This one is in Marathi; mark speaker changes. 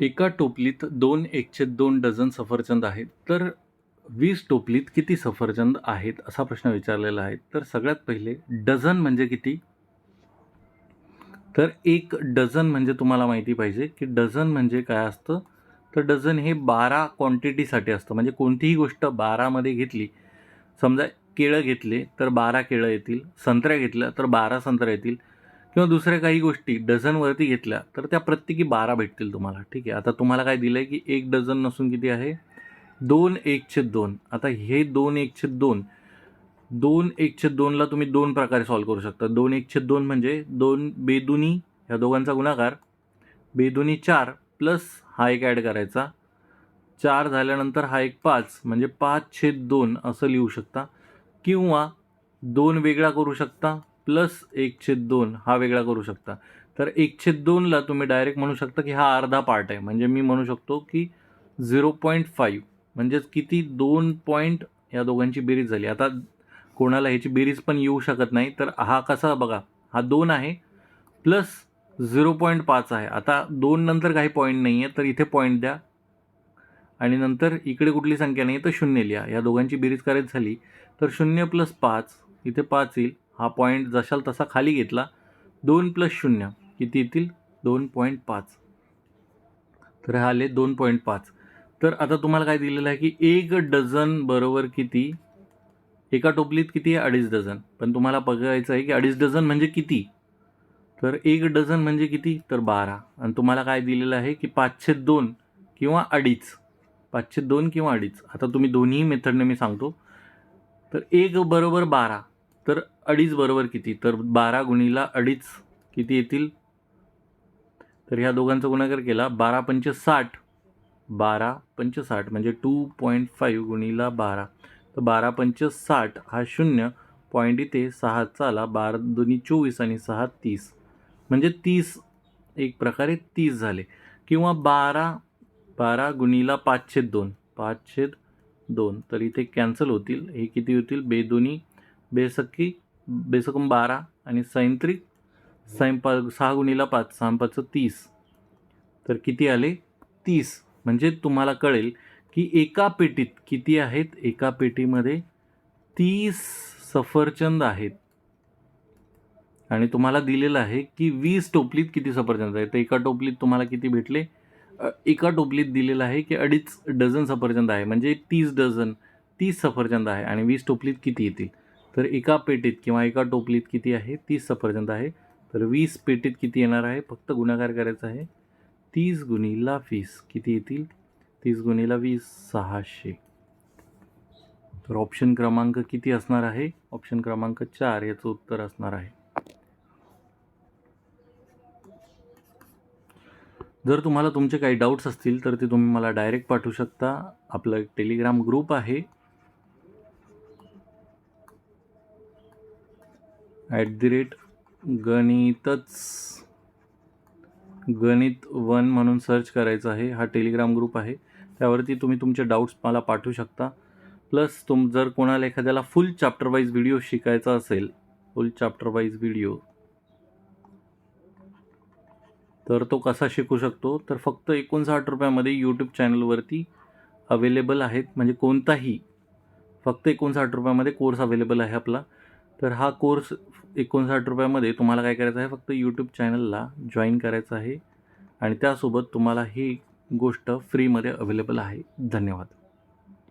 Speaker 1: एका टोपलीत दोन एकशे दोन डझन सफरचंद आहेत. तर वीस टोपलीत किती सफरचंद आहेत असा प्रश्न विचारलेला आहे. तर सगळ्यात पहिले डझन म्हणजे किती? तर एक डझन म्हणजे तुम्हाला माहिती पाहिजे की डझन म्हणजे काय असतं? तर डझन हे बारा क्वांटिटीसाठी असतं. म्हणजे कोणतीही गोष्ट बारामध्ये घेतली समजा केळं घेतले तर बारा केळं येतील संत्र्या घेतल्या तर बारा संत्र्या येतील किंवा दुसऱ्या काही गोष्टी डझनवरती घेतल्या तर त्या प्रत्येकी बारा भेटतील तुम्हाला. ठीक आहे? आता तुम्हाला काय दिलं आहे की एक डझन नसून किती आहे? दोन एकशे दोन. आता हे दोन एकशे दोन दोन एकशे दोनला तुम्ही दोन प्रकारे सॉल्व करू शकता. दोन एकशे दोन म्हणजे दोन बेदुनी ह्या दोघांचा गुणाकार बेदुनी चार प्लस हा एक ॲड करायचा. चार झाल्यानंतर हा एक पाच म्हणजे पाच छेद दोन असं लिहू शकता. किंवा दोन वेगळा करू शकता. प्लस एक छेद दोन हा वेगळा करू शकता. तर एक छेद दोनला तुम्ही डायरेक्ट म्हणू शकता की हा अर्धा पार्ट आहे. म्हणजे मी म्हणू शकतो की झिरो पॉईंट फाईव्ह म्हणजेच किती दोन पॉईंट या दोघांची बेरीज झाली. आता कोणाला ह्याची बेरीज पण येऊ शकत नाही तर हा कसा बघा हा दोन आहे प्लस झिरो पॉईंट पाच आहे. आता दोन नंतर काही पॉईंट नाही आहे तर इथे पॉईंट द्या. आणि नंतर इकडे कुठली संख्या नाही तर शून्य लिहा. या दोघांची बेरीज करायची झाली तर शून्य प्लस पाच इथे पाच येईल. हा पॉईंट जशाल तसा खाली घेतला दोन प्लस शून्य किती येतील? दोन पॉईंट पाच. तर हे आले दोन पॉईंट पाच. तर आता तुम्हाला काय दिलेलं आहे की एक डझन बरोबर किती? एका टोपलीत किती आहे? अडीच डझन. पण तुम्हाला बघायचं आहे की अडीच डझन म्हणजे किती? तर एक डझन म्हणजे किती? तर बारा. आणि तुम्हाला काय दिलेलं आहे की पाचशे दोन किंवा अडीच. पाचशे दोन किंवा अडीच. आता तुम्ही दोन्ही मेथडने मी सांगतो. तर एक बरोबर बारा. तर अडीच बरोबर किती? तर बारा गुणीला अडीच किती येतील? तर ह्या दोघांचा गुणाकार केला. बारा पंच साठ. बारा पंच साठ म्हणजे टू पॉईंट फाईव्ह गुणीला बारा. तर बारा पंच साठ हा शून्य. पॉईंट इथे सहाचा आला बारा दोन्ही चोवीस आणि सहा तीस. म्हणजे तीस एक प्रकारे तीस झाले. किंवा बारा बारा गुणीला पाचशे दोन. पाचशे दोन. तर इथे कॅन्सल होतील. हे किती होतील? बेदोनी बेसक्की बेसकम बारा आणि सैंत्रिक सैंपा सहा गुणीला पाच सहा तीस. तर किती आले? तीस. म्हणजे तुम्हाला कळेल की एका पेटीत किती आहेत? एका पेटीमध्ये तीस सफरचंद आहेत. आणि तुम्हाला दिलेलं आहे की वीस टोपलीत किती सफरचंद आहेत. तर एका टोपलीत तुम्हाला किती भेटले? एका टोपलीत दिलेलं आहे की अडीच डझन सफरचंद आहे. म्हणजे तीस डझन तीस सफरचंद आहे आणि वीस टोपलीत किती येतील? तर एका पेटीत किंवा एका टोपलीत किती आहे? तीस सफरचंद आहे. तर वीस पेटीत किती येणार आहे? फक्त गुणाकार करायचा आहे. तीस गुणीला वीस किती येतील? तीस गुणीला वीस सहाशे. तर ऑप्शन क्रमांक किती असणार आहे? ऑप्शन क्रमांक चार याचं उत्तर असणार आहे. जर तुम्हाला तुमचे काही डाऊट्स असतील तर ते तुम्ही मला डायरेक्ट पाठवू शकता. आपलं एक टेलिग्राम ग्रुप आहे. ॲट दी रेट गणितच. गणित वन म्हणून सर्च करायचं आहे. हा टेलिग्राम ग्रुप आहे. त्यावरती तुम्ही तुमचे डाऊट्स मला पाठवू शकता. प्लस तुम जर कोणाला एखाद्याला फुल चॅप्टर वाईज व्हिडिओ शिकायचा असेल फुल चॅप्टर वाईज व्हिडिओ तर तो कसा शिकू शकतो? तर फक्त एकोणसाठ रुपयामध्ये यूट्यूब चॅनलवरती अवेलेबल आहेत. म्हणजे कोणताही फक्त एकोणसाठ रुपयामध्ये कोर्स अवेलेबल आहे आपला. तर हा कोर्स एकोणसाठ रुपयामध्ये तुम्हाला काय करायचं आहे? फक्त यूट्यूब चॅनलला जॉईन करायचं आहे. आणि त्यासोबत तुम्हाला ही गोष्ट फ्रीमध्ये अवेलेबल आहे. धन्यवाद.